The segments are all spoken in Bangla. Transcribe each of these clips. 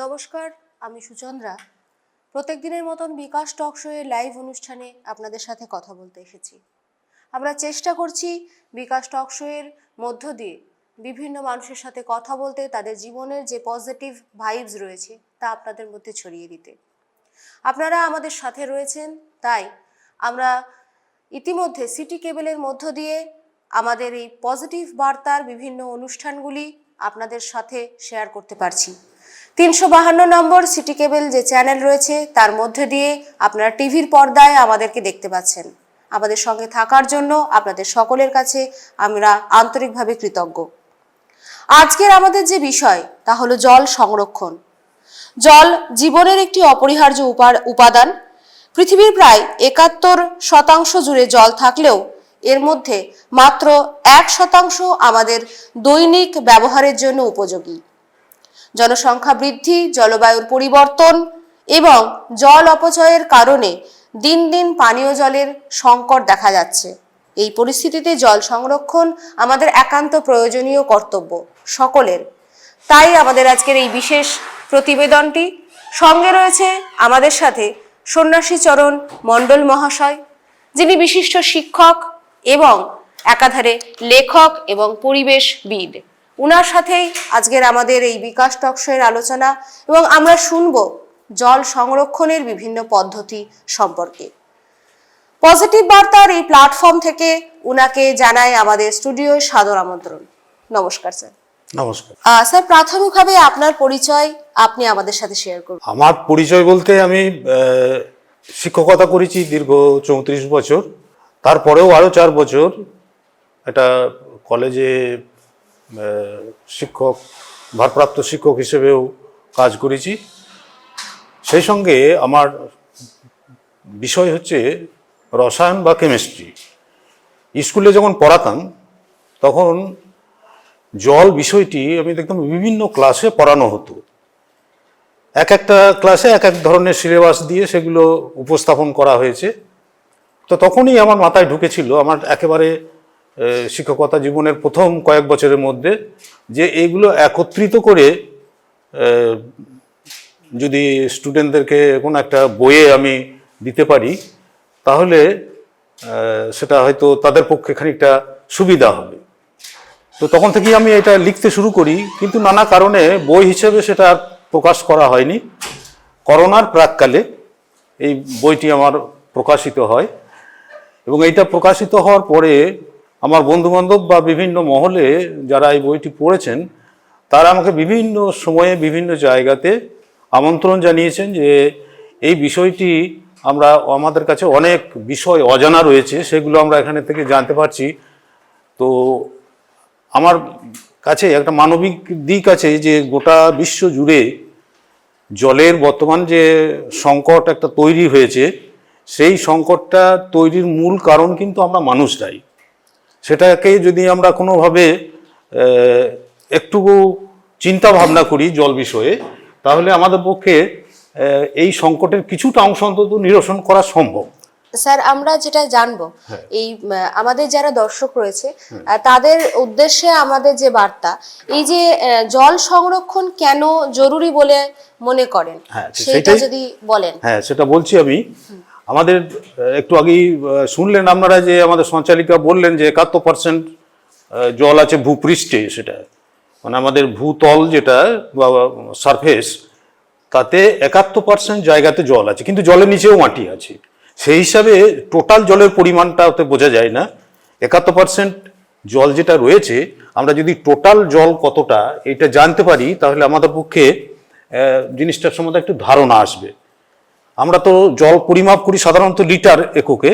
নমস্কার, আমি সুচন্দ্রা। প্রত্যেক দিনের মতন বিকাশ টক শোয়ের লাইভ অনুষ্ঠানে আপনাদের সাথে কথা বলতে এসেছি। আমরা চেষ্টা করছি বিকাশ টক শোয়ের মধ্য দিয়ে বিভিন্ন মানুষের সাথে কথা বলতে, তাদের জীবনের যে পজিটিভ ভাইবস রয়েছে তা আপনাদের মধ্যে ছড়িয়ে দিতে। আপনারা আমাদের সাথে রয়েছেন, তাই আমরা ইতিমধ্যে সিটি কেবলের মধ্য দিয়ে আমাদের এই পজিটিভ বার্তার বিভিন্ন অনুষ্ঠানগুলি আপনাদের সাথে শেয়ার করতে পারছি। তিনশো বাহান্ন নম্বর সিটি কেবল যে চ্যানেল রয়েছে, তার মধ্যে দিয়ে আপনারা টিভির পর্দায় আমাদেরকে দেখতে পাচ্ছেন। আমাদের সঙ্গে থাকার জন্য আপনাদের সকলের কাছে আমরা আন্তরিকভাবে কৃতজ্ঞ। আজকের আমাদের যে বিষয়, তা হলো জল সংরক্ষণ। জল জীবনের একটি অপরিহার্য উপা- উপাদান। পৃথিবীর প্রায় একাত্তর শতাংশ জুড়ে জল থাকলেও এর মধ্যে মাত্র এক শতাংশ আমাদের দৈনিক ব্যবহারের জন্য উপযোগী। জনসংখ্যা বৃদ্ধি, জলবায়ুর পরিবর্তন এবং জল অপচয়ের কারণে দিন দিন পানীয় জলের সংকট দেখা যাচ্ছে। এই পরিস্থিতিতে জল সংরক্ষণ আমাদের একান্ত প্রয়োজনীয় কর্তব্য সকলের। তাই আমাদের আজকের এই বিশেষ প্রতিবেদনটি সঙ্গে রয়েছে আমাদের সাথে সন্ন্যাসী চরণ মণ্ডল মহাশয়, যিনি বিশিষ্ট শিক্ষক এবং একাধারে লেখক এবং পরিবেশবিদ। উনার সাথেই আজকের আমাদের এই বিকাশ টকশয়ের আলোচনা এবং আমরা শুনব জল সংরক্ষণের বিভিন্ন পদ্ধতি সম্পর্কে। পজিটিভ বার্তার এই প্ল্যাটফর্ম থেকে উনাকে জানাই আমাদের স্টুডিওর সাদর আমন্ত্রণ। নমস্কার স্যার। নমস্কার। স্যার প্রাথমিকভাবে আপনার পরিচয় আপনি আমাদের সাথে শেয়ার করুন। আমার পরিচয় বলতে আমি শিক্ষকতা করেছি দীর্ঘ চৌত্রিশ বছর। তারপরেও আরও চার বছর একটা কলেজে শিক্ষক, ভারপ্রাপ্ত শিক্ষক হিসেবেও কাজ করেছি। সেই সঙ্গে আমার বিষয় হচ্ছে রসায়ন বা কেমিস্ট্রি। স্কুলে যখন পড়াতাম, তখন জল বিষয়টি আমি দেখতাম বিভিন্ন ক্লাসে পড়ানো হতো। এক একটা ক্লাসে এক এক ধরনের সিলেবাস দিয়ে সেগুলো উপস্থাপন করা হয়েছে। তো তখনই আমার মাথায় ঢুকেছিল, আমার একেবারে শিক্ষকতা জীবনের প্রথম কয়েক বছরের মধ্যে যে এইগুলো একত্রিত করে যদি স্টুডেন্টদেরকে কোনো একটা বইয়ে আমি দিতে পারি, তাহলে সেটা হয়তো তাদের পক্ষে খানিকটা সুবিধা হবে। তো তখন থেকেই আমি এটা লিখতে শুরু করি, কিন্তু নানা কারণে বই হিসেবে সেটা আর প্রকাশ করা হয়নি। করোনার প্রাককালে এই বইটি আমার প্রকাশিত হয় এবং এইটা প্রকাশিত হওয়ার পরে আমার বন্ধুবান্ধব বা বিভিন্ন মহলে যারা এই বইটি পড়েছেন, তারা আমাকে বিভিন্ন সময়ে বিভিন্ন জায়গাতে আমন্ত্রণ জানিয়েছেন যে এই বিষয়টি আমরা, আমাদের কাছে অনেক বিষয় অজানা রয়েছে, সেগুলো আমরা এখানে থেকে জানতে পারছি। তো আমার কাছে একটা মানবিক দিক আছে যে গোটা বিশ্ব জুড়ে জলের বর্তমান যে সংকট একটা তৈরি হয়েছে, সেই সংকটটা তৈরির মূল কারণ কিন্তু আমরা মানুষরাই সেটাকে যদি আমরা কোনোভাবে একটু চিন্তা ভাবনা করি জল বিষয়ে তাহলে আমাদের পক্ষে এই সংকটের কিছুটা অংশ অন্তত নিরসন করা সম্ভব। স্যার আমরা যেটা জানব হ্যাঁ। এই আমাদের যারা দর্শক রয়েছে তাদের উদ্দেশ্যে আমাদের যে বার্তা এই যে জল সংরক্ষণ কেন জরুরি বলে মনে করেন? হ্যাঁ, সেটা যদি বলেন। হ্যাঁ সেটা বলছি আমি। আমাদের একটু আগেই শুনলেন আপনারা যে আমাদের সঞ্চালিকা বললেন যে একাত্তর পার্সেন্ট জল আছে ভূপৃষ্ঠে সেটা। মানে আমাদের ভূতল যেটা, বা সারফেস তাতে একাত্তর পার্সেন্ট জায়গাতে জল আছে, কিন্তু জলের নিচেও মাটি আছে। সেই হিসাবে টোটাল জলের পরিমাণটা ওতে বোঝা যায় না। একাত্তর পার্সেন্ট জল যেটা রয়েছে, আমরা যদি টোটাল জল কতটা, এটা জানতে পারি, তাহলে আমাদের পক্ষে জিনিসটার সম্বন্ধে একটু ধারণা আসবে। আমরা তো জল পরিমাপ করি সাধারণত লিটার এককে,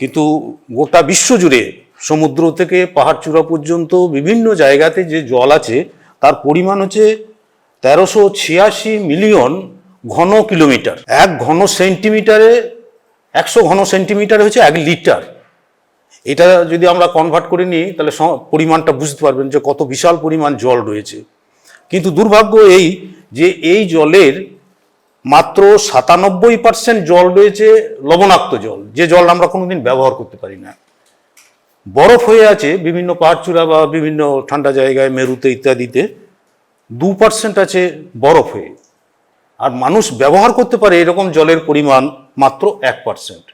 কিন্তু গোটা বিশ্ব জুড়ে সমুদ্র থেকে পাহাড় চূড়া পর্যন্ত বিভিন্ন জায়গাতে যে জল আছে, তার পরিমাণ হচ্ছে তেরোশো ছিয়াশি মিলিয়ন ঘন কিলোমিটার। এক ঘন সেন্টিমিটারে, একশো ঘন সেন্টিমিটার হচ্ছে এক লিটার। এটা যদি আমরা কনভার্ট করে নিই, তাহলে পরিমাণটা বুঝতে পারবেন যে কত বিশাল পরিমাণ জল রয়েছে। কিন্তু দুর্ভাগ্য এই যে এই জলের মাত্র সাতানব্বই পার্সেন্ট জল রয়েছে, লবণাক্ত জল। যে জল আমরা কোনোদিন ব্যবহার করতে পারি না। বরফ হয়ে আছে বিভিন্ন পাহাড়চূড়া বা বিভিন্ন ঠান্ডা জায়গায়, মেরুতে ইত্যাদিতে। দু পার্সেন্ট আছে বরফ হয়ে। আর মানুষ ব্যবহার করতে পারে এরকম জলের পরিমাণ মাত্র এক পার্সেন্ট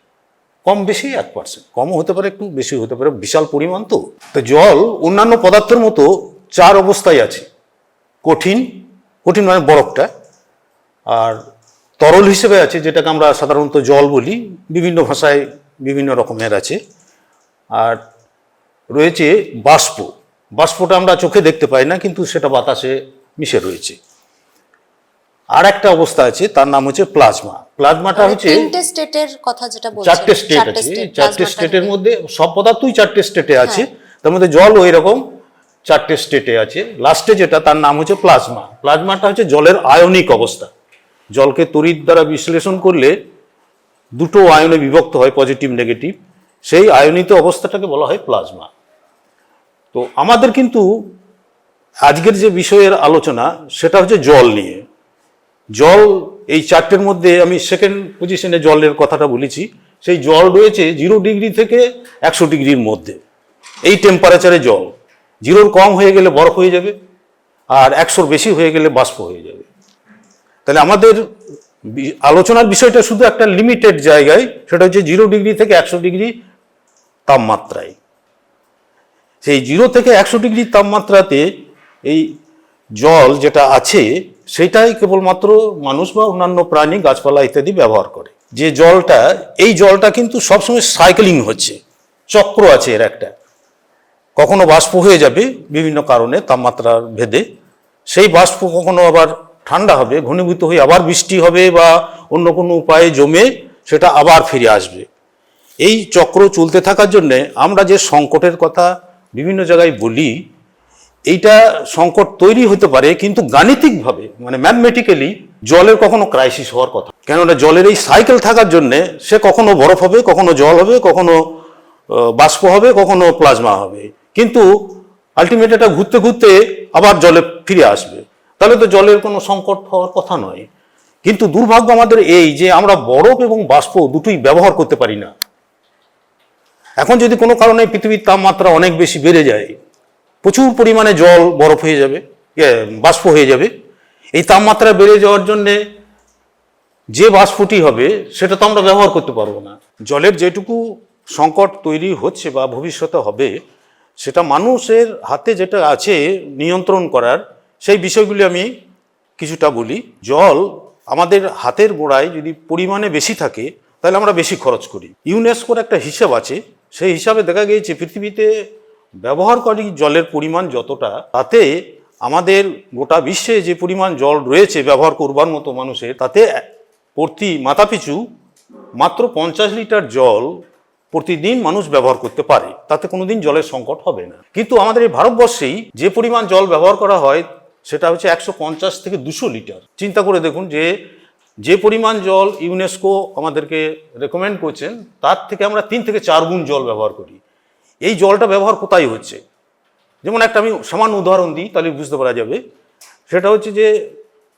কম বেশি এক পার্সেন্ট কমও হতে পারে, একটু বেশি হতে পারে, বিশাল পরিমাণ তো। তো জল অন্যান্য পদার্থের মতো চার অবস্থায় আছে। কঠিন কঠিন মানে বরফটা। আর তরল হিসেবে আছে যেটাকে আমরা সাধারণত জল বলি। বিভিন্ন ভাষায় বিভিন্ন রকমের আছে। আর রয়েছে বাষ্প। বাষ্পটা আমরা চোখে দেখতে পাই না কিন্তু সেটা বাতাসে মিশে রয়েছে। আর একটা অবস্থা আছে তার নাম হচ্ছে প্লাজমা। প্লাজমাটা মানে হচ্ছে স্টেটের কথা যেটা চারটে স্টেট আছে চারটে স্টেটের মধ্যে সব পদার্থই চারটে স্টেটে আছে। তার মধ্যে জল ওই রকম চারটে স্টেটে আছে। লাস্টে যেটা তার নাম হচ্ছে প্লাজমা। প্লাজমাটা হচ্ছে জলের আয়নিক অবস্থা। জলকে তড়িৎ দ্বারা বিশ্লেষণ করলে দুটো আয়নে বিভক্ত হয় পজিটিভ নেগেটিভ সেই আয়নিত অবস্থাটাকে বলা হয় প্লাজমা তো আমাদের কিন্তু আজকের যে বিষয়ের আলোচনা, সেটা হচ্ছে জল নিয়ে। জল, এই চারটের মধ্যে আমি সেকেন্ড পজিশনে জলের কথাটা বলেছি। সেই জল রয়েছে জিরো ডিগ্রি থেকে একশো ডিগ্রির মধ্যে। এই টেম্পারেচারে জল। জিরোর কম হয়ে গেলে বরফ হয়ে যাবে, আর একশোর বেশি হয়ে গেলে বাষ্প হয়ে যাবে। তাহলে আমাদের আলোচনার বিষয়টা শুধু একটা লিমিটেড জায়গায়, সেটা হচ্ছে জিরো ডিগ্রি থেকে একশো ডিগ্রি তাপমাত্রায়। সেই জিরো থেকে একশো ডিগ্রি তাপমাত্রাতে এই জল যেটা আছে, সেটাই কেবলমাত্র মানুষ বা অন্যান্য প্রাণী, গাছপালা ইত্যাদি ব্যবহার করে। যে জলটা, এই জলটা কিন্তু সবসময় সাইকেলিং হচ্ছে। চক্র আছে এর একটা। কখনো বাষ্প হয়ে যাবে বিভিন্ন কারণে, তাপমাত্রার ভেদে। সেই বাষ্প কখনো আবার ঠান্ডা হবে, ঘনীভূত হয়ে আবার বৃষ্টি হবে বা অন্য কোনো উপায়ে জমে সেটা আবার ফিরে আসবে। এই চক্র চলতে থাকার জন্য আমরা যে সংকটের কথা বিভিন্ন জায়গায় বলি, এইটা সংকট তৈরি হতে পারে কিন্তু গাণিতিকভাবে মানে ম্যাথমেটিক্যালি জলের কখনো ক্রাইসিস হওয়ার কথা। কেননা জলের এই সাইকেল থাকার জন্য সে কখনো বরফ হবে, কখনো জল হবে, কখনো বাষ্প হবে, কখনো প্লাজমা হবে। কিন্তু আলটিমেট এটা ঘুরতে ঘুরতে আবার জলে ফিরে আসবে। তাহলে তো জলের কোনো সংকট হওয়ার কথা নয়। কিন্তু দুর্ভাগ্য আমাদের এই যে আমরা বরফ এবং বাষ্প দুটোই ব্যবহার করতে পারি না। এখন যদি কোনো কারণে পৃথিবীর তাপমাত্রা অনেক বেশি বেড়ে যায়, প্রচুর পরিমাণে জল বরফ হয়ে যাবে বাষ্প হয়ে যাবে। এই তাপমাত্রা বেড়ে যাওয়ার জন্যে যে বাষ্পটি হবে, সেটা তো আমরা ব্যবহার করতে পারব না। জলের যেটুকু সংকট তৈরি হচ্ছে বা ভবিষ্যতে হবে, সেটা মানুষের হাতে যেটা আছে নিয়ন্ত্রণ করার সেই বিষয়গুলি আমি কিছুটা বলি। জল আমাদের হাতের গোড়ায় যদি পরিমাণে বেশি থাকে, তাহলে আমরা বেশি খরচ করি। ইউনেস্কোর একটা হিসাব আছে, সেই হিসাবে দেখা গিয়েছে পৃথিবীতে ব্যবহার ব্যবহারকারী জলের পরিমাণ যতটা, তাতে আমাদের গোটা বিশ্বে যে পরিমাণ জল রয়েছে ব্যবহার করবার মতো মানুষের, তাতে প্রতি মাথাপিছু মাত্র পঞ্চাশ লিটার জল প্রতিদিন মানুষ ব্যবহার করতে পারে। তাতে কোনোদিন জলের সংকট হবে না। কিন্তু আমাদের এই ভারতবর্ষেই যে পরিমাণ জল ব্যবহার করা হয় সেটা হচ্ছে একশো পঞ্চাশ থেকে দুশো লিটার। চিন্তা করে দেখুন যে যে পরিমাণ জল ইউনেস্কো আমাদেরকে রেকমেন্ড করছেন, তার থেকে আমরা তিন থেকে চার গুণ জল ব্যবহার করি। এই জলটা ব্যবহার কোথায় হচ্ছে? যেমন একটা আমি সামান্য উদাহরণ দিই, তাহলে বুঝতে পারা যাবে। সেটা হচ্ছে যে,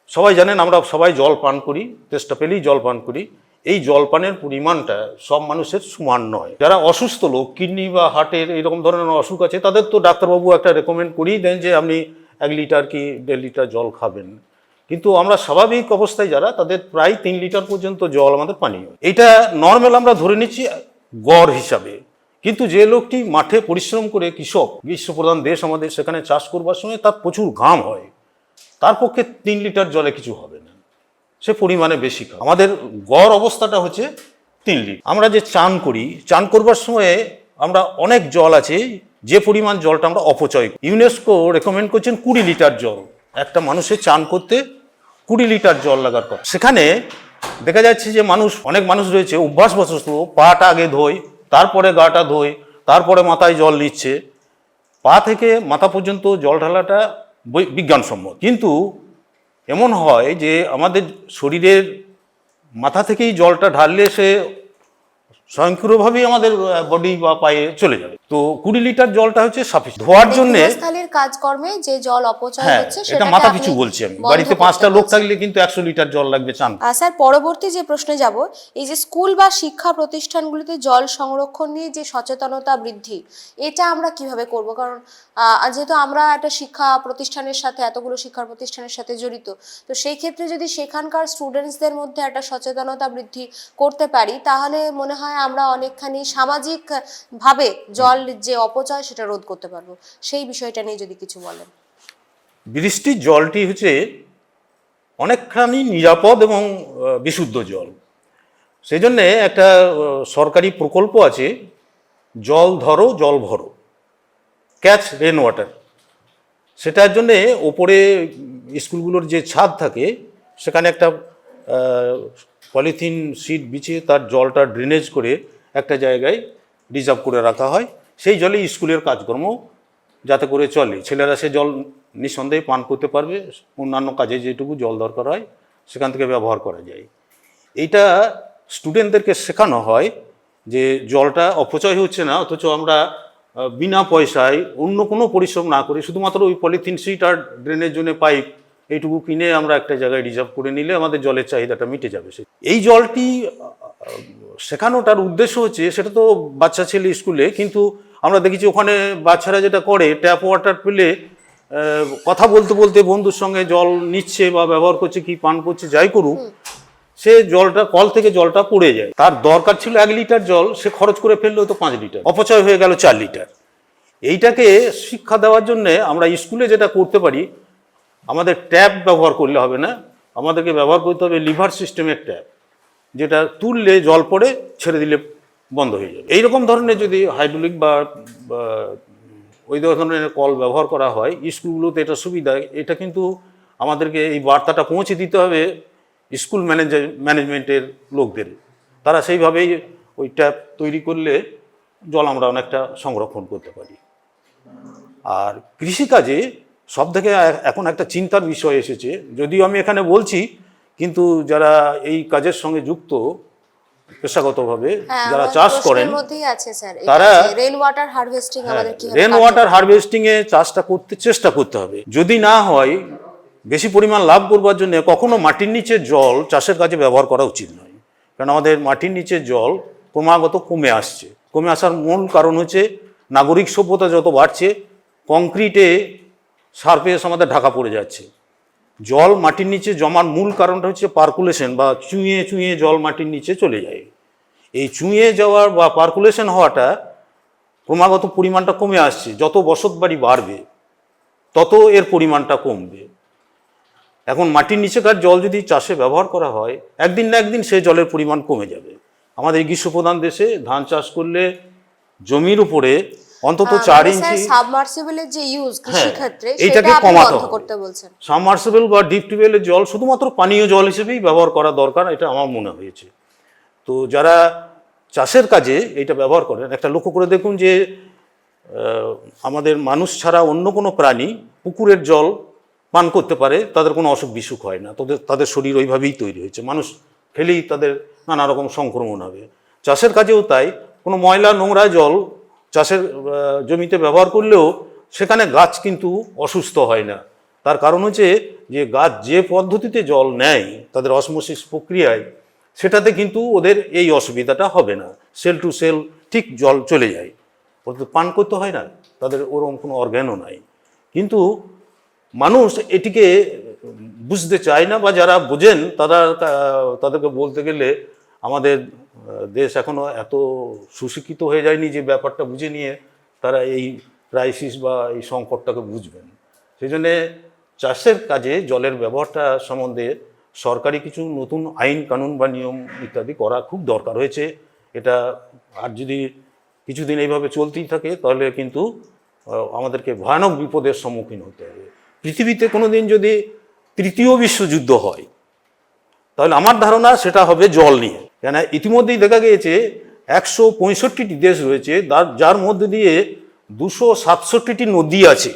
সবাই জানেন আমরা সবাই জল পান করি চেষ্টা পেলেই জল পান করি। এই জল পানের পরিমাণটা সব মানুষের সমান নয়। যারা অসুস্থ লোক, কিডনি বা হার্টের এরকম ধরনের অসুখ আছে, তাদের তো ডাক্তারবাবু একটা রেকমেন্ড করেই দেন যে, আপনি এক লিটার কি দেড় লিটার জল খাবেন। কিন্তু আমরা স্বাভাবিক অবস্থায় যারা, তাদের প্রায় তিন লিটার পর্যন্ত জল আমাদের পানীয়। এটা নর্মাল আমরা ধরে নিচ্ছি গড় হিসাবে। কিন্তু যে লোকটি মাঠে পরিশ্রম করে কৃষক, গ্রীষ্মপ্রধান দেশ আমাদের সেখানে চাষ করবার সময় তার প্রচুর ঘাম হয়। তার পক্ষে তিন লিটার জলে কিছু হবে না। সে পরিমাণে বেশি খায় আমাদের গড় অবস্থাটা হচ্ছে তিন লিটার। আমরা যে চান করি, চান করবার সময়ে আমরা অনেক জল আছে যে পরিমাণ জলটা আমরা অপচয়। ইউনেস্কো রেকমেন্ড করছেন কুড়ি লিটার জল। একটা মানুষের চান করতে কুড়ি লিটার জল লাগার কথা। সেখানে দেখা যাচ্ছে যে মানুষ, অনেক মানুষ রয়েছে, অভ্যাসবশত পাটা আগে ধোয়, তারপরে গাটা ধোয়, তারপরে মাথায় জল নিচ্ছে। পা থেকে মাথা পর্যন্ত জল ঢালাটা বিজ্ঞানসম্মত। কিন্তু এমন হয় যে আমাদের শরীরের মাথা থেকেই জলটা ঢাললে সে স্বয়ংক্রিয়ভাবেই আমাদের বডি বা পায়ে চলে যাবে। তো কুড়ি লিটার জলটা হচ্ছে সাফিস ধোয়ার জন্য গৃহস্থালির কাজকর্মে যে জল অপচয় হ্যাঁ হচ্ছে এটা সেটাকে মাথা পিছু বলছি আমি। বাড়িতে পাঁচটা লোক থাকলে কিন্তু একশো লিটার জল লাগবে চান। স্যার পরবর্তী যে প্রশ্নে যাব এই যে স্কুল বা শিক্ষা প্রতিষ্ঠানগুলিতে জল সংরক্ষণ নিয়ে যে সচেতনতা বৃদ্ধি এটা আমরা কীভাবে করব? কারণ যেহেতু আমরা একটা শিক্ষা প্রতিষ্ঠানের সাথে, এতগুলো শিক্ষা প্রতিষ্ঠানের সাথে জড়িত, তো সেই ক্ষেত্রে যদি সেখানকার স্টুডেন্টসদের মধ্যে একটা সচেতনতা বৃদ্ধি করতে পারি, তাহলে মনে হয় আমরা অনেকখানি সামাজিক ভাবে জল যে অপচয় সেটা রোধ করতে পারব। সেই বিষয়টা নিয়ে যদি কিছু বলেন। বৃষ্টির জলটি হচ্ছে অনেকখানি নিরাপদ এবং বিশুদ্ধ জল। সেই জন্যে একটা সরকারি প্রকল্প আছে, জল ধরো, জল ভরো। ক্যাচ রেন ওয়াটার সেটার জন্যে ওপরে স্কুলগুলোর যে ছাদ থাকে, সেখানে একটা পলিথিন সিট বিছিয়ে তার জলটা ড্রেনেজ করে একটা জায়গায় রিজার্ভ করে রাখা হয়। সেই জলে স্কুলের কাজকর্ম যাতে করে চলে। ছেলেরা সে জল নিঃসন্দেহে পান করতে পারবে, অন্যান্য কাজে যেটুকু জল দরকার হয়, সেখান থেকে ব্যবহার করা যায়। এইটা স্টুডেন্টদেরকে শেখানো হয় যে জলটা অপচয় হচ্ছে না, অথচ আমরা বিনা পয়সায় অন্য কোনো পরিশ্রম না করে শুধুমাত্র ওই পলিথিন সিট আর ড্রেনের জন্য পাইপ এইটুকু কিনে আমরা একটা জায়গায় রিজার্ভ করে নিলে আমাদের জলের চাহিদাটা মিটে যাবে। সে এই জলটি শেখানোটার উদ্দেশ্য হচ্ছে, সেটা তো বাচ্চা ছেলে স্কুলে, কিন্তু আমরা দেখেছি ওখানে বাচ্চারা যেটা করে ট্যাপ ওয়াটার পেলে কথা বলতে বলতে বন্ধুর সঙ্গে জল নিচ্ছে বা ব্যবহার করছে, কি পান করছে, যাই করুক সে জলটা, কল থেকে জলটা পড়ে যায়। তার দরকার ছিল এক লিটার জল, সে খরচ করে ফেলল তো পাঁচ লিটার। অপচয় হয়ে গেল চার লিটার। এইটাকে শিক্ষা দেওয়ার জন্য আমরা স্কুলে যেটা করতে পারি, আমাদের ট্যাপ ব্যবহার করলে হবে না। আমাদেরকে ব্যবহার করতে হবে লিভার সিস্টেমের ট্যাপ, যেটা তুললে জল পড়ে, ছেড়ে দিলে বন্ধ হয়ে যাবে। এইরকম ধরনের যদি হাইড্রোলিক বা ওই ধরনের কল ব্যবহার করা হয়, স্কুলগুলোতে এটা সুবিধা। এটা কিন্তু আমাদেরকে এই বার্তাটা পৌঁছে দিতে হবে স্কুল ম্যানেজার ম্যানেজমেন্টের লোকদের। তারা সেইভাবেই ওই ট্যাপ তৈরি করলে জল আমরা অনেকটা সংরক্ষণ করতে পারি। আর কৃষিকাজে সব থেকে এখন একটা চিন্তার বিষয় এসেছে। যদিও আমি এখানে বলছি কিন্তু যারা এই কাজের সঙ্গে যুক্ত পেশাগতভাবে হ্যাঁ, যারা চাষ করেন তারা- rain water harvesting rain water harvesting এ চাষটা করতে চেষ্টা করতে হবে। যদি না হয় বেশি পরিমাণ লাভ করবার জন্য কখনো মাটির নিচে জল চাষের কাজে ব্যবহার করা উচিত নয়। কারণ আমাদের মাটির নিচে জল ক্রমাগত কমে আসছে। কমে আসার মূল কারণ হচ্ছে নাগরিক সভ্যতা যত বাড়ছে, কংক্রিটে সারফেস আমাদের ঢাকা পড়ে যাচ্ছে। জল মাটির নিচে জমার মূল কারণটা হচ্ছে পার্কুলেশন বা চুঁয়ে চুঁয়ে জল মাটির নিচে চলে যায়। এই চুঁয়ে যাওয়ার বা পার্কুলেশন হওয়াটা ক্রমাগত পরিমাণটা কমে আসছে। যত বসত বাড়ি বাড়বে, তত এর পরিমাণটা কমবে। এখন মাটির নিচেকার জল যদি চাষে ব্যবহার করা হয় একদিন না একদিন সেই জলের পরিমাণ কমে যাবে। আমাদের গ্রীষ্মপ্রধান দেশে ধান চাষ করলে জমির উপরে অন্তত চার ইঞ্চি সাবমার্সিবলের যে ইউজ কৃষি হ্যাঁ, ক্ষেত্রে এইটাকে কমাতে। করতে বলছেন। সাবমার্সিবল বা ডিপ টিউবওয়েলের জল শুধুমাত্র পানীয় জল হিসেবেই ব্যবহার করা দরকার এটা আমার মনে হয়েছে। তো যারা চাষের কাজে এটা ব্যবহার করেন একটা লক্ষ্য করে দেখুন যে আমাদের মানুষ ছাড়া অন্য কোনো প্রাণী পুকুরের জল পান করতে পারে, তাদের কোনো অসুখ বিসুখ হয় না। তাদের তাদের শরীর ওইভাবেই তৈরি হয়েছে। মানুষ খেলেই তাদের নানা রকম সংক্রমণ হবে। চাষের কাজেও তাই। কোনো ময়লা, নোংরা জল চাষের জমিতে ব্যবহার করলেও সেখানে গাছ কিন্তু অসুস্থ হয় না। তার কারণ হচ্ছে যে গাছ যে পদ্ধতিতে জল নেয় তাদের অসমোসিস প্রক্রিয়ায়, সেটাতে কিন্তু ওদের এই অসুবিধাটা হবে না। সেল টু সেল ঠিক জল চলে যায়। ওদের পান করতে হয় না। তাদের ওরকম কোনো অর্গ্যানও নাই। কিন্তু মানুষ এটিকে বুঝতে চায় না বা যারা বোঝেন তারা তাদেরকে বলতে গেলে আমাদের দেশ এখনও এত সুশিক্ষিত হয়ে যায়নি যে ব্যাপারটা বুঝে নিয়ে তারা এই ক্রাইসিস বা এই সংকটটাকে বুঝবেন। সেই জন্যে চাষের কাজে জলের ব্যবহারটা সম্বন্ধে সরকারি কিছু নতুন আইন, কানুন বা নিয়ম ইত্যাদি করা খুব দরকার হয়েছে। এটা আর যদি কিছুদিন এইভাবে চলতেই থাকে তাহলে কিন্তু আমাদেরকে ভয়ানক বিপদের সম্মুখীন হতে হবে। পৃথিবীতে কোনো দিন যদি তৃতীয় বিশ্বযুদ্ধ হয়, তাহলে আমার ধারণা সেটা হবে জল নিয়ে। কেন ইতিমধ্যেই দেখা গিয়েছে একশো পঁয়ষট্টিটি দেশ রয়েছে যার মধ্যে দিয়ে দুশো সাতষট্টিটি নদী আছে।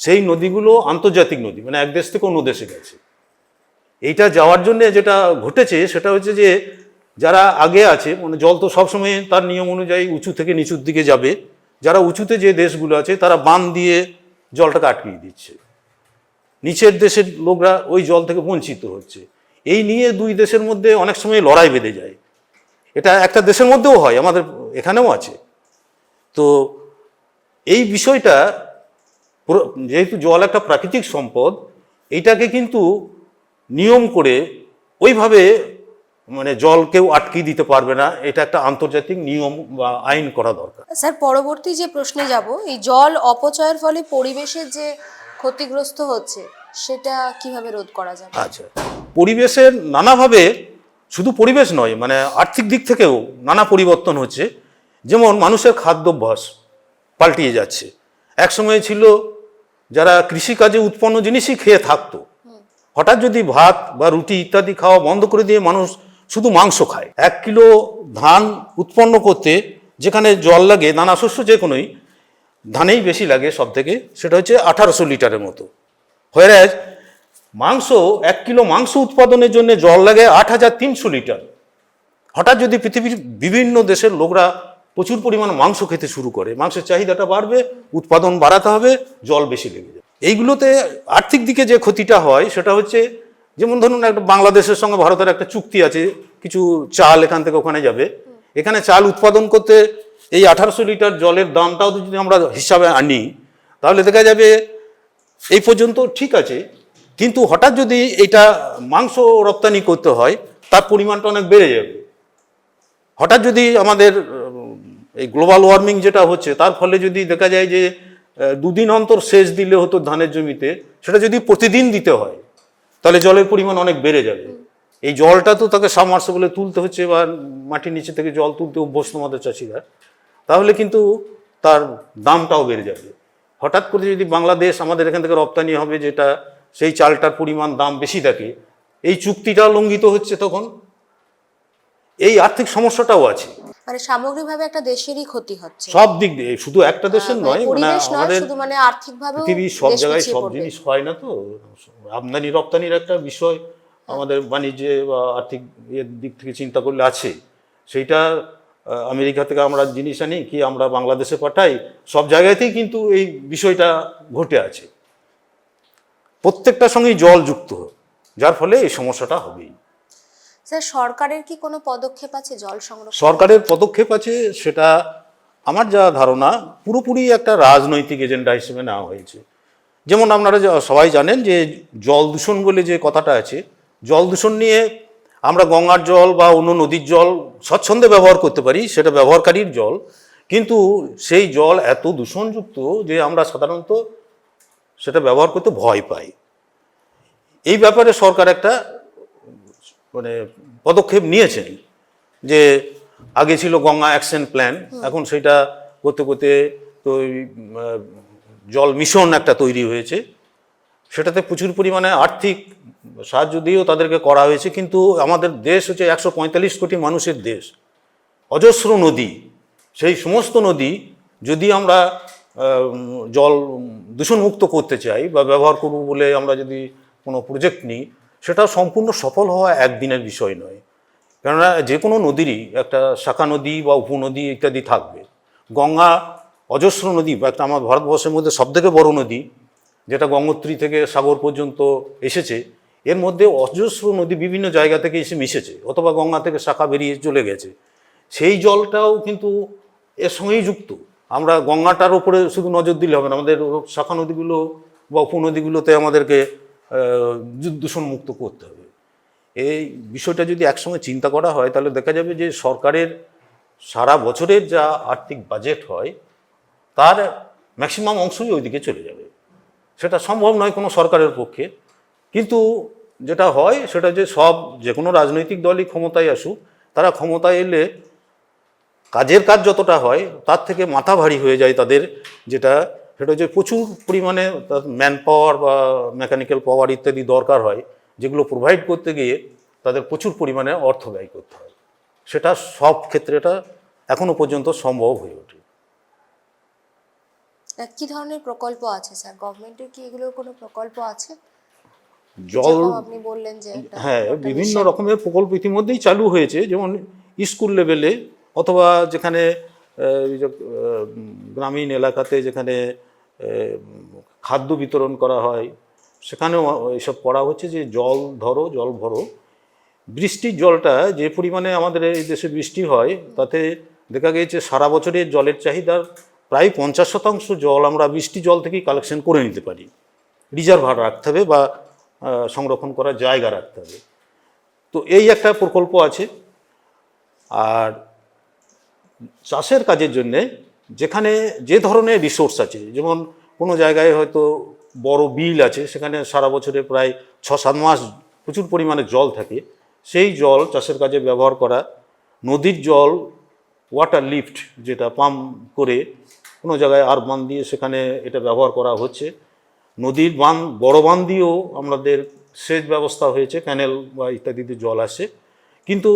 সেই নদীগুলো আন্তর্জাতিক নদী মানে এক দেশ থেকে অন্য দেশে গেছে। এইটা যাওয়ার জন্য যেটা ঘটেছে সেটা হচ্ছে যে যারা আগে আছে মানে জল তো সবসময় তার নিয়ম অনুযায়ী উঁচু থেকে নিচুর দিকে যাবে, যারা উঁচুতে যে দেশগুলো আছে তারা বান দিয়ে জলটাকে আটকিয়ে দিচ্ছে। নিচের দেশের লোকরা ওই জল থেকে বঞ্চিত হচ্ছে। এই নিয়ে দুই দেশের মধ্যে অনেক সময় লড়াই বেঁধে যায়। এটা একটা দেশের মধ্যেও হয়, আমাদের এখানেও আছে। তো এই বিষয়টা যেহেতু জল একটা প্রাকৃতিক সম্পদ এইটাকে কিন্তু নিয়ম করে ওইভাবে মানে জল কেউ আটকিয়ে দিতে পারবে না এটা একটা আন্তর্জাতিক নিয়ম বা আইন করা দরকার। স্যার পরবর্তী যে প্রশ্নে যাব এই জল অপচয়ের ফলে পরিবেশের যে ক্ষতিগ্রস্ত হচ্ছে সেটা কীভাবে রোধ করা যাবে? আচ্ছা পরিবেশের নানাভাবে শুধু পরিবেশ নয় মানে আর্থিক দিক থেকেও নানা পরিবর্তন হচ্ছে। যেমন মানুষের খাদ্যাভ্যাস পাল্টিয়ে যাচ্ছে। এক সময় ছিল যারা কৃষিকাজে উৎপন্ন জিনিসই খেয়ে থাকতো। হঠাৎ যদি ভাত বা রুটি ইত্যাদি খাওয়া বন্ধ করে দিয়ে মানুষ শুধু মাংস খায়। এক কিলো ধান উৎপন্ন করতে যেখানে জল লাগে, নানা শস্য যে কোনোই, ধানেই বেশি লাগে সব থেকে সেটা হচ্ছে আঠারোশো লিটারের মতো। হোয়ারাজ মাংস, এক কিলো মাংস উৎপাদনের জন্য জল লাগে আট হাজার তিনশো লিটার। হঠাৎ যদি পৃথিবীর বিভিন্ন দেশের লোকরা প্রচুর পরিমাণ মাংস খেতে শুরু করে, মাংসের চাহিদাটা বাড়বে, উৎপাদন বাড়াতে হবে, জল বেশি লেগে যাবে। এইগুলোতে আর্থিক দিকে যে ক্ষতিটা হয়, সেটা হচ্ছে যেমন ধরুন একটা বাংলাদেশের সঙ্গে ভারতের একটা চুক্তি আছে, কিছু চাল এখান থেকে ওখানে যাবে। এখানে চাল উৎপাদন করতে এই আঠারোশো লিটার জলের দামটাও যদি আমরা হিসাবে আনি, তাহলে দেখা যাবে এই পর্যন্ত ঠিক আছে। কিন্তু হঠাৎ যদি এটা মাংস রপ্তানি করতে হয়, তার পরিমাণটা অনেক বেড়ে যাবে। হঠাৎ যদি আমাদের, এই গ্লোবাল ওয়ার্মিং যেটা হচ্ছে, তার ফলে যদি দেখা যায় যে দুদিন অন্তর সেচ দিলে হতো ধানের জমিতে, সেটা যদি প্রতিদিন দিতে হয় তাহলে জলের পরিমাণ অনেক বেড়ে যাবে। এই জলটা তো তাকে সাবমার্সেবলে তুলতে হচ্ছে বা মাটির নিচে থেকে জল তুলতে অভ্যস্ত আমাদের চাষিরা। তাহলে কিন্তু তার দামটাও বেড়ে যাবে। হঠাৎ করে যদি বাংলাদেশ আমাদের এখান থেকে রপ্তানি হবে যেটা সেই চালটার পরিমাণ দাম বেশি থাকে এই চুক্তিটা লঙ্ঘিত হচ্ছে তখন। এই আর্থিক সমস্যাটাও আছে। মানে সামগ্রিকভাবে একটা দেশেরই ক্ষতি হচ্ছে। সব দিক দিয়ে শুধু একটা দেশের মানে নয় মানে আমাদের শুধু মানে আর্থিকভাবে পৃথিবীর সব জায়গায় সব জিনিস হয় না তো? আমদানি রপ্তানির একটা বিষয় আমাদের বাণিজ্যে বা আর্থিক দিক থেকে চিন্তা করলে আছে। সেইটা আমেরিকা থেকে আমরা জিনিস আনি কি আমরা বাংলাদেশে পাঠাই সব জায়গাতেই কিন্তু এই বিষয়টা ঘটে আছে। প্রত্যেকটার সঙ্গেই জল যুক্ত যার ফলে এই সমস্যাটা হবেই। স্যার, সরকারের কি কোনো পদক্ষেপ আছে জল সংরক্ষণ সরকারের পদক্ষেপ আছে, সেটা আমার যা ধারণা, পুরোপুরি একটা রাজনৈতিক এজেন্ডা হিসেবে নেওয়া হয়েছে। যেমন আপনারা সবাই জানেন যে জল দূষণ বলে যে কথাটা আছে, জল দূষণ নিয়ে আমরা গঙ্গার জল বা অন্য নদীর জল স্বচ্ছন্দে ব্যবহার করতে পারি, সেটা ব্যবহারকারীর জল। কিন্তু সেই জল এত দূষণযুক্ত যে আমরা সাধারণত সেটা ব্যবহার করতে ভয় পাই। এই ব্যাপারে সরকার একটা মানে পদক্ষেপ নিয়েছেন যে আগে ছিল গঙ্গা অ্যাকশন প্ল্যান এখন সেটা করতে করতে তো জল মিশন একটা তৈরি হয়েছে। সেটাতে প্রচুর পরিমাণে আর্থিক সাহায্য দিয়েও তাদেরকে করা হয়েছে কিন্তু আমাদের দেশ হচ্ছে একশো পঁয়তাল্লিশ কোটি মানুষের দেশ। অজস্র নদী সেই সমস্ত নদী যদি আমরা জল দূষণমুক্ত করতে চাই বা ব্যবহার করব বলে আমরা যদি কোনো প্রজেক্ট নিই সেটা সম্পূর্ণ সফল হওয়া একদিনের বিষয় নয়। কেননা যে কোনো নদীরই একটা শাখা নদী বা উপনদী ইত্যাদি থাকবে। গঙ্গা অজস্র নদী বা একটা আমার ভারতবর্ষের মধ্যে সবথেকে বড় নদী, যেটা গঙ্গোত্রী থেকে সাগর পর্যন্ত এসেছে, এর মধ্যে অজস্র নদী বিভিন্ন জায়গা থেকে এসে মিশেছে, অথবা গঙ্গা থেকে শাখা বেরিয়ে চলে গেছে। সেই জলটাও কিন্তু এর সঙ্গেই যুক্ত। আমরা গঙ্গাটার উপরে শুধু নজর দিলে হবে না, আমাদের শাখা নদীগুলো বা উপনদীগুলোতে আমাদেরকে দূষণমুক্ত করতে হবে। এই বিষয়টা যদি একসঙ্গে চিন্তা করা হয়, তাহলে দেখা যাবে যে সরকারের সারা বছরের যা আর্থিক বাজেট হয়, তার ম্যাক্সিমাম অংশই ওইদিকে চলে যাবে। সেটা সম্ভব নয় কোনো সরকারের পক্ষে। কিন্তু যেটা হয়, সেটা যে সব যে কোনো রাজনৈতিক দলই ক্ষমতায় আসুক, তারা ক্ষমতায় এলে কাজের কাজ যতটা হয়, তার থেকে মাথা ভারী হয়ে যায় তাদের যেটা সেটা হচ্ছে প্রচুর পরিমাণে ম্যান পাওয়ার বা মেকানিক্যাল পাওয়ার ইত্যাদি দরকার হয় যেগুলো প্রোভাইড করতে গিয়ে তাদের প্রচুর পরিমাণে অর্থ ব্যয় করতে হয়। সেটা সব ক্ষেত্রে এটা এখনও পর্যন্ত সম্ভব হয়ে ওঠে। কি ধরনের প্রকল্প আছে স্যার? গভর্নমেন্টের কি এগুলোর কোনো প্রকল্প আছে? জল আপনি বললেন যে হ্যাঁ বিভিন্ন রকমের প্রকল্প ইতিমধ্যেই চালু হয়েছে যেমন স্কুল লেভেলে অথবা যেখানে গ্রামীণ এলাকাতে যেখানে খাদ্য বিতরণ করা হয়। সেখানেও এইসব করা হচ্ছে যে জল ধরো, জল ভরো। বৃষ্টির জলটা যে পরিমাণে আমাদের এই দেশে বৃষ্টি হয়, তাতে দেখা গিয়েছে সারা বছরের জলের চাহিদার প্রায় পঞ্চাশ শতাংশ জল আমরা বৃষ্টি জল থেকেই কালেকশন করে নিতে পারি। রিজার্ভার রাখতে হবে বা সংরক্ষণ করার জায়গা রাখতে হবে। তো এই একটা প্রকল্প আছে। আর চাষের কাজের জন্যে যেখানে যে ধরনের রিসোর্স আছে, যেমন কোনো জায়গায় হয়তো বড় বিল আছে, সেখানে সারা বছরে প্রায় ছ সাত মাস প্রচুর পরিমাণে জল থাকে, সেই জল চাষের কাজে ব্যবহার করা, নদীর জল ওয়াটার লিফট যেটা পাম্প করে কোনো জায়গায় আর বাঁধ দিয়ে সেখানে এটা ব্যবহার করা হচ্ছে। নদীর বাঁধ বড় বাঁধ দিয়েও আমাদের সেচ ব্যবস্থা হয়েছে ক্যানেল বা ইত্যাদিতে জল আসে। কিন্তু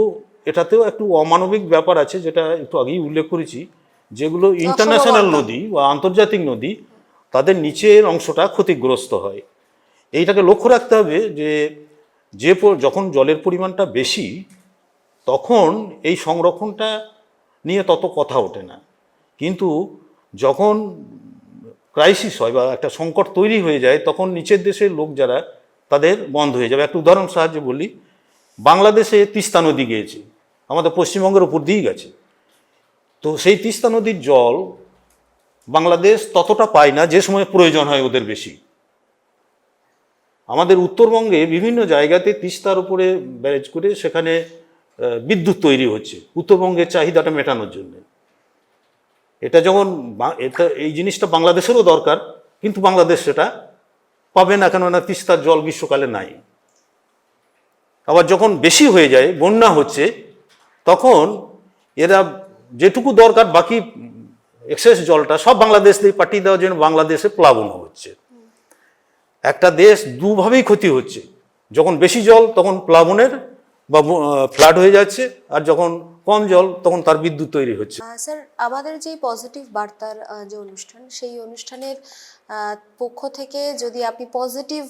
এটাতেও একটু অমানবিক ব্যাপার আছে, যেটা একটু আগেই উল্লেখ করেছি। যেগুলো ইন্টারন্যাশনাল নদী বা আন্তর্জাতিক নদী তাদের নিচের অংশটা ক্ষতিগ্রস্ত হয়। এইটাকে লক্ষ্য রাখতে হবে যে যে যখন জলের পরিমাণটা বেশি তখন এই সংরক্ষণটা নিয়ে তত কথা ওঠে না। কিন্তু যখন ক্রাইসিস হয় বা একটা সংকট তৈরি হয়ে যায় তখন নিচের দেশের লোক যারা তাদের বন্ধ হয়ে যাবে। একটা উদাহরণ সাহায্যে বলি বাংলাদেশে তিস্তা নদী গিয়েছে। আমাদের পশ্চিমবঙ্গের উপর দিয়েই গেছে। তো সেই তিস্তা নদীর জল বাংলাদেশ ততটা পায় না, যে সময় প্রয়োজন হয় ওদের বেশি। আমাদের উত্তরবঙ্গে বিভিন্ন জায়গাতে তিস্তার উপরে ব্যারেজ করে সেখানে বিদ্যুৎ তৈরি হচ্ছে, উত্তরবঙ্গের চাহিদাটা মেটানোর জন্য। এটা যখন এটা, এই জিনিসটা বাংলাদেশেরও দরকার, কিন্তু বাংলাদেশ সেটা পাবে না, কেননা তিস্তার জল গ্রীষ্মকালে নাই। আবার যখন বেশি হয়ে যায়, বন্যা হচ্ছে, তখন এরা যেটুকু দরকার, বাকি এক্সেস জলটা সব বাংলাদেশ দিয়ে পাঠিয়ে দেওয়ার জন্য বাংলাদেশে প্লাবন হচ্ছে। একটা দেশ দুভাবেই ক্ষতি হচ্ছে। যখন বেশি জল, তখন প্লাবনের বা ফ্লাড হয়ে যাচ্ছে, আর যখন কম জল, তখন তার বিদ্যুৎ তৈরি হচ্ছে। স্যার, আমাদের যে পজিটিভ বার্তার যে অনুষ্ঠান, সেই অনুষ্ঠানের পক্ষ থেকে যদি আপনি পজিটিভ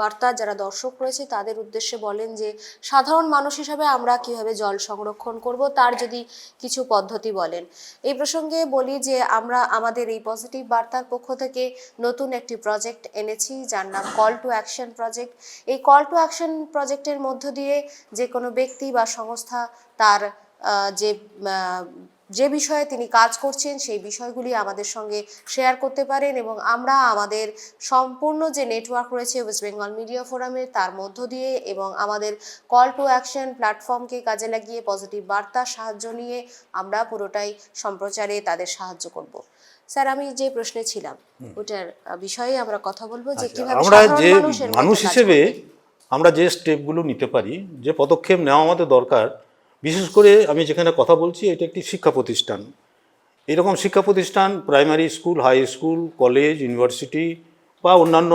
বার্তা যারা দর্শক রয়েছে তাদের উদ্দেশ্যে বলেন যে, সাধারণ মানুষ হিসাবে আমরা কীভাবে জল সংরক্ষণ করব তার যদি কিছু পদ্ধতি বলেন। এই প্রসঙ্গে বলি যে, আমরা আমাদের এই পজিটিভ বার্তার পক্ষ থেকে নতুন একটি প্রজেক্ট এনেছি, যার নাম কল টু অ্যাকশন প্রজেক্ট এই কল টু অ্যাকশন প্রজেক্টের মধ্য দিয়ে যে কোনো ব্যক্তি বা সংস্থা তার যে যে বিষয়ে তিনি কাজ করছেন সেই বিষয়গুলি আমাদের সঙ্গে শেয়ার করতে পারেন এবং আমরা আমাদের সম্পূর্ণ যে নেটওয়ার্ক রয়েছে ওয়েস্ট বেঙ্গল মিডিয়া ফোরামের তার মধ্য দিয়ে এবং আমাদের কল টু অ্যাকশন প্ল্যাটফর্মকে কাজে লাগিয়ে পজিটিভ বার্তার সাহায্য নিয়ে আমরা পুরোটাই সম্প্রচারে তাদের সাহায্য করব। স্যার আমি যে প্রশ্নে ছিলাম ওটার বিষয়ে আমরা কথা বলব যে কীভাবে আমরা যে মানুষ হিসেবে আমরা যে স্টেপগুলো নিতে পারি যে পদক্ষেপ নেওয়া আমাদের দরকার বিশেষ করে আমি যেখানে কথা বলছি, এটা একটি শিক্ষা প্রতিষ্ঠান। এরকম শিক্ষা প্রতিষ্ঠান, primary school, high school, college, university বা অন্যান্য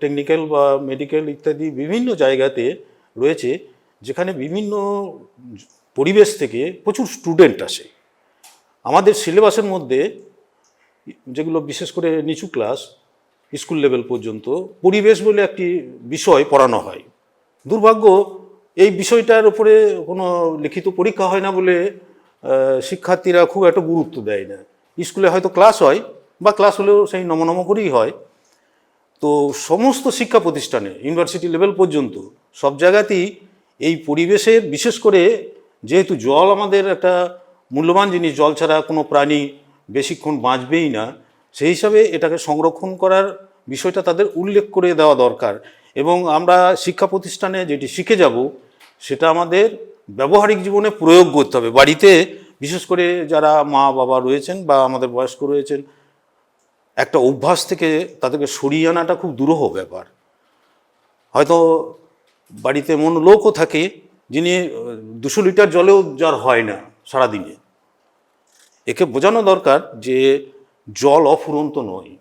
টেকনিক্যাল বা মেডিকেল ইত্যাদি বিভিন্ন জায়গাতে রয়েছে, যেখানে বিভিন্ন পরিবেশ থেকে প্রচুর স্টুডেন্ট আসে। আমাদের সিলেবাসের মধ্যে যেগুলো বিশেষ করে নিচু ক্লাস, স্কুল লেভেল পর্যন্ত পরিবেশ বলে একটি বিষয় পড়ানো হয়। দুর্ভাগ্য এই বিষয়টার উপরে কোনো লিখিত পরীক্ষা হয় না বলে শিক্ষার্থীরা খুব একটা গুরুত্ব দেয় না। স্কুলে হয়তো ক্লাস হয়, বা ক্লাস হলেও সেই নমনম করেই হয়। তো সমস্ত শিক্ষা প্রতিষ্ঠানে, ইউনিভার্সিটি লেভেল পর্যন্ত, সব জায়গাতেই এই পরিবেশের, বিশেষ করে যেহেতু জল আমাদের একটা মূল্যবান জিনিস, জল ছাড়া কোনো প্রাণী বেশিক্ষণ বাঁচবেই না, সেই হিসাবে এটাকে সংরক্ষণ করার বিষয়টা তাদের উল্লেখ করে দেওয়া দরকার। এবং আমরা শিক্ষা প্রতিষ্ঠানে যেটি শিখে যাব সেটা আমাদের ব্যবহারিক জীবনে প্রয়োগ করতে হবে। বাড়িতে বিশেষ করে যারা মা বাবা রয়েছেন বা আমাদের বয়স্ক রয়েছেন, একটা অভ্যাস থেকে তাদেরকে সরিয়ে আনাটা খুব দুরূহ ব্যাপার। হয়তো বাড়িতে মন লোকও থাকে যিনি দুশো লিটার জলেও যার হয় না সারাদিনে। একে বোঝানো দরকার যে জল অফুরন্ত নয়।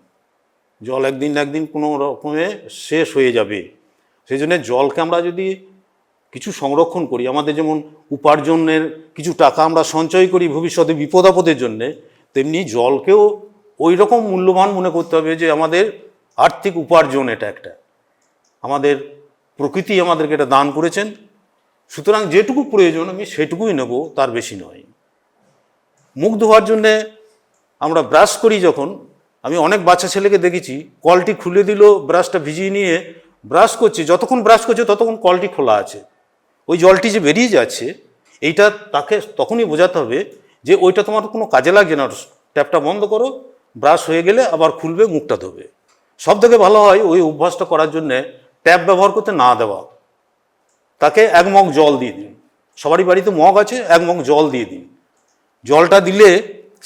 জল একদিন একদিন কোনো রকমে শেষ হয়ে যাবে। সেই জন্য জলকে আমরা যদি কিছু সংরক্ষণ করি। আমাদের যেমন উপার্জনের কিছু টাকা আমরা সঞ্চয় করি ভবিষ্যতে বিপদ আপদের জন্যে, তেমনি জলকেও ওই রকম মূল্যবান মনে করতে হবে যে আমাদের আর্থিক উপার্জন এটা একটা। আমাদের প্রকৃতি আমাদেরকে এটা দান করেছেন। সুতরাং যেটুকু প্রয়োজন আমি সেটুকুই নেব, তার বেশি নয়। মুখ ধোয়ার জন্যে আমরা ব্রাশ করি যখন, আমি অনেক বাচ্চা ছেলেকে দেখেছি কলটি খুলে দিল, ব্রাশটা ভিজিয়ে নিয়ে ব্রাশ করছে, যতক্ষণ ব্রাশ করছে ততক্ষণ কলটি খোলা আছে। ওই জলটি যে বেরিয়ে যাচ্ছে, এইটা তাকে তখনই বোঝাতে হবে যে ওইটা তোমার কোনো কাজে লাগছে না। ট্যাপটা বন্ধ করো, ব্রাশ হয়ে গেলে আবার খুলবে, মুখটা ধোবে। সব থেকে ভালো হয় ওই অভ্যাসটা করার জন্যে ট্যাপ ব্যবহার করতে না দেওয়া। তাকে এক মগ জল দিয়ে দিন। সবারই বাড়িতে মগ আছে, এক মগ জল দিয়ে দিন। জলটা দিলে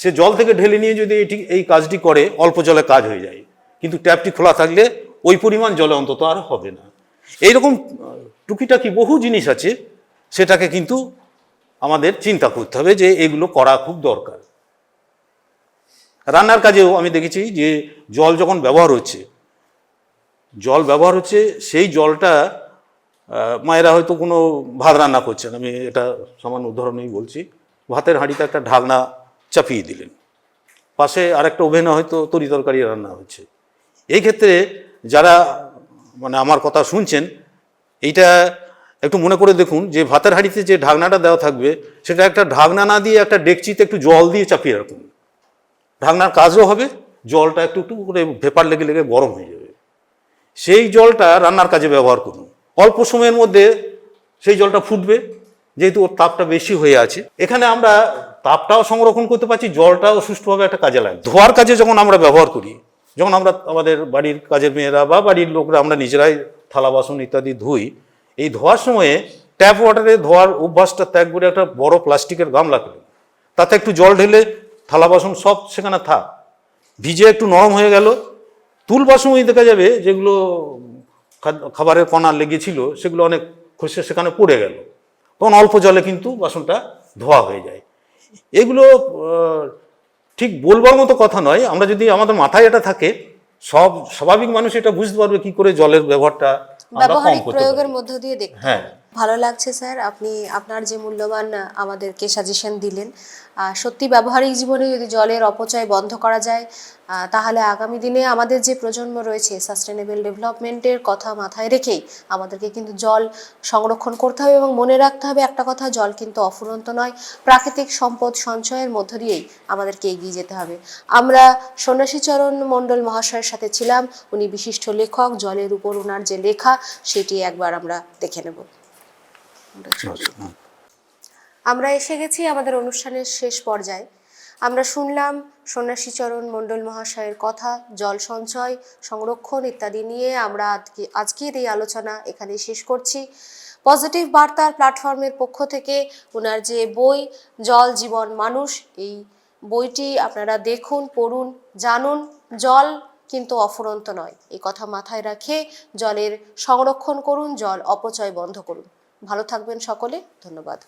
সে জল থেকে ঢেলে নিয়ে যদি এটি, এই কাজটি করে, অল্প জলে কাজ হয়ে যায়। কিন্তু ট্যাপটি খোলা থাকলে ওই পরিমাণ জলে অন্তত আর হবে না। এইরকম টুকিটাকি বহু জিনিস আছে, সেটাকে কিন্তু আমাদের চিন্তা করতে হবে যে এগুলো করা খুব দরকার। রান্নার কাজেও আমি দেখেছি যে জল যখন ব্যবহার হচ্ছে, জল ব্যবহার হচ্ছে, সেই জলটা মায়েরা হয়তো কোনো ভাত রান্না করছেন, আমি এটা সামান্য উদাহরণেই বলছি। ভাতের হাঁড়িতে একটা ঢাকনা চাপিয়ে দিলেন, পাশে আরেকটা ওভেনে হয়তো তরি তরকারি রান্না হচ্ছে। এই ক্ষেত্রে যারা মানে আমার কথা শুনছেন, এইটা একটু মনে করে দেখুন যে ভাতের হাঁড়িতে যে ঢাকনাটা দেওয়া থাকবে, সেটা একটা ঢাকনা না দিয়ে একটা ডেকচিতে একটু জল দিয়ে চাপিয়ে রাখুন। ঢাকনার কাজও হবে, জলটা একটু একটু করে ভেপার লেগে লেগে গরম হয়ে যাবে। সেই জলটা রান্নার কাজে ব্যবহার করুন। অল্প সময়ের মধ্যে সেই জলটা ফুটবে, যেহেতু ওর তাপটা বেশি হয়ে আছে। এখানে আমরা তাপটাও সংরক্ষণ করতে পারছি, জলটাও সুষ্ঠুভাবে একটা কাজে লাগে ধোয়ার কাজে যখন আমরা ব্যবহার করি যখন আমরা আমাদের বাড়ির কাজের মেয়েরা বা বাড়ির লোকরা আমরা নিজেরাই থালা বাসন ইত্যাদি ধুই, এই ধোয়ার সময়ে ট্যাপ ওয়াটারে ধোয়ার অভ্যাসটা ত্যাগ করে একটা বড় প্লাস্টিকের গামলা কিনুন তাতে একটু জল ঢেলে থালা বাসন সব সেখানে থাক। ভিজে একটু নরম হয়ে গেল। তুলবার সময় দেখা যাবে যেগুলো খাবারের কণা লেগেছিল সেগুলো অনেক খসে সেখানে পড়ে গেল। তখন অল্প জলে কিন্তু বাসনটা ধোয়া হয়ে যায়। এগুলো ঠিক বলবার মতো কথা নয়। আমরা যদি আমাদের মাথায় এটা থাকে সব স্বাভাবিক মানুষ এটা বুঝতে পারবে কি করে জলের ব্যবহারটা আমরা কম করতে হ্যাঁ। ভালো লাগছে, স্যার। আপনি আপনার যে মূল্যবান আমাদেরকে সাজেশন দিলেন সত্যি ব্যবহারিক জীবনে যদি জলের অপচয় বন্ধ করা যায় তাহলে আগামী দিনে আমাদের যে প্রজন্ম রয়েছে সাস্টেনেবল ডেভেলপমেন্টের কথা মাথায় রেখেই আমাদেরকে কিন্তু জল সংরক্ষণ করতে হবে এবং মনে রাখতে হবে একটা কথা, জল কিন্তু অফুরন্ত নয়। প্রাকৃতিক সম্পদ সঞ্চয়ের মধ্য দিয়েই আমাদেরকে এগিয়ে যেতে হবে। আমরা সন্ন্যাসীচরণ মণ্ডল মহাশয়ের সাথে ছিলাম, উনি বিশিষ্ট লেখক, জলের উপর ওনার যে লেখা, সেটি একবার আমরা দেখে নেব। আমরা এসে গেছি আমাদের অনুষ্ঠানের শেষ পর্যায়ে। আমরা শুনলাম সন্ন্যাসীচরণ মণ্ডল মহাশয়ের কথা জল সঞ্চয় সংরক্ষণ ইত্যাদি নিয়ে আমরা আজকে আজকের এই আলোচনা এখানে শেষ করছি। পজিটিভ বার্তার প্ল্যাটফর্মের পক্ষ থেকে ওনার যে বই জল জীবন মানুষ এই বইটি আপনারা দেখুন পড়ুন জানুন। জল কিন্তু অফুরন্ত নয়। এই কথা মাথায় রাখে জলের সংরক্ষণ করুন জল অপচয় বন্ধ করুন। ভালো থাকবেন সকলে ধন্যবাদ।